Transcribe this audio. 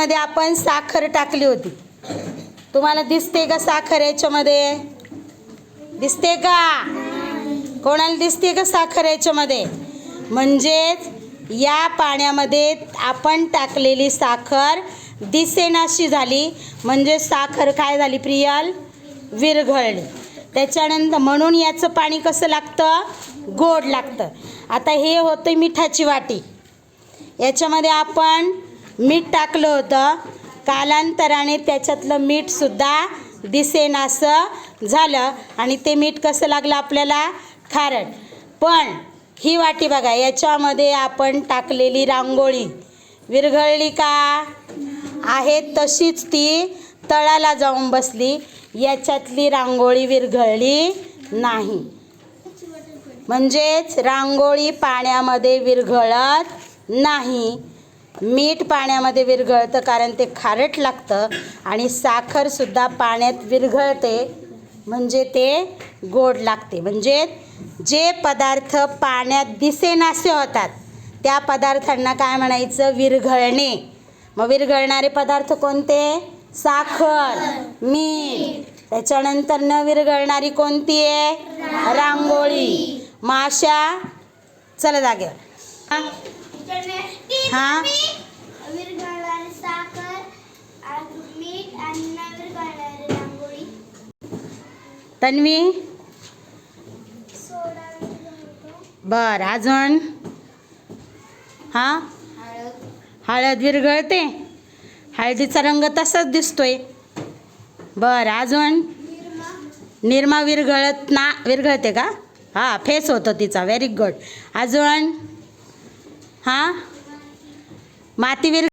याच्यामध्ये आपण साखर टाकली होती. तुम्हाला दिसते का साखर याच्यामध्ये? दिसते का? कोणाला दिसते का साखर याच्यामध्ये? म्हणजेच या पाण्यामध्ये आपण टाकलेली साखर दिसेनाशी झाली. म्हणजे साखर काय झाली प्रियल? विरघळली. त्याच्यानंतर म्हणून याचं पाणी कसं लागतं? गोड लागतं. आता हे होतं मिठाची वाटी. याच्यामध्ये आपण मीठ टाकलं होतं. कालांतराने त्याच्यातलं मीठसुद्धा दिसेनासं झालं. आणि ते मीठ कसं लागलं आपल्याला? खारट. पण ही वाटी बघा याच्यामध्ये आपण टाकलेली रांगोळी. विरघळली का? आहे तशीच ती तळाला जाऊन बसली. याच्यातली रांगोळी विरघळली नाही. म्हणजेच रांगोळी पाण्यामध्ये विरघळत नाही. मीठ पाण्यामध्ये विरघळतं कारण ते खारट लागतं आणि साखरसुद्धा पाण्यात विरघळते. म्हणजे ते गोड लागते. म्हणजे जे पदार्थ पाण्यात दिसेनासे होतात त्या पदार्थांना काय म्हणायचं? विरघळणे. मग विरघळणारे पदार्थ कोणते? साखर मीठ. त्याच्यानंतर न विरघळणारी कोणती आहे? रांगोळी. माशा चला जागेवर. हा? तन्वी? बर अजून? हा? हळद विरघळते. हळदीचा रंग तसाच दिसतोय. बर अजून? निरमा. निरमा विरघळत ना विरघळते का? हा फेस होतो तिचा. व्हेरी गुड अजून? हां? मातीविर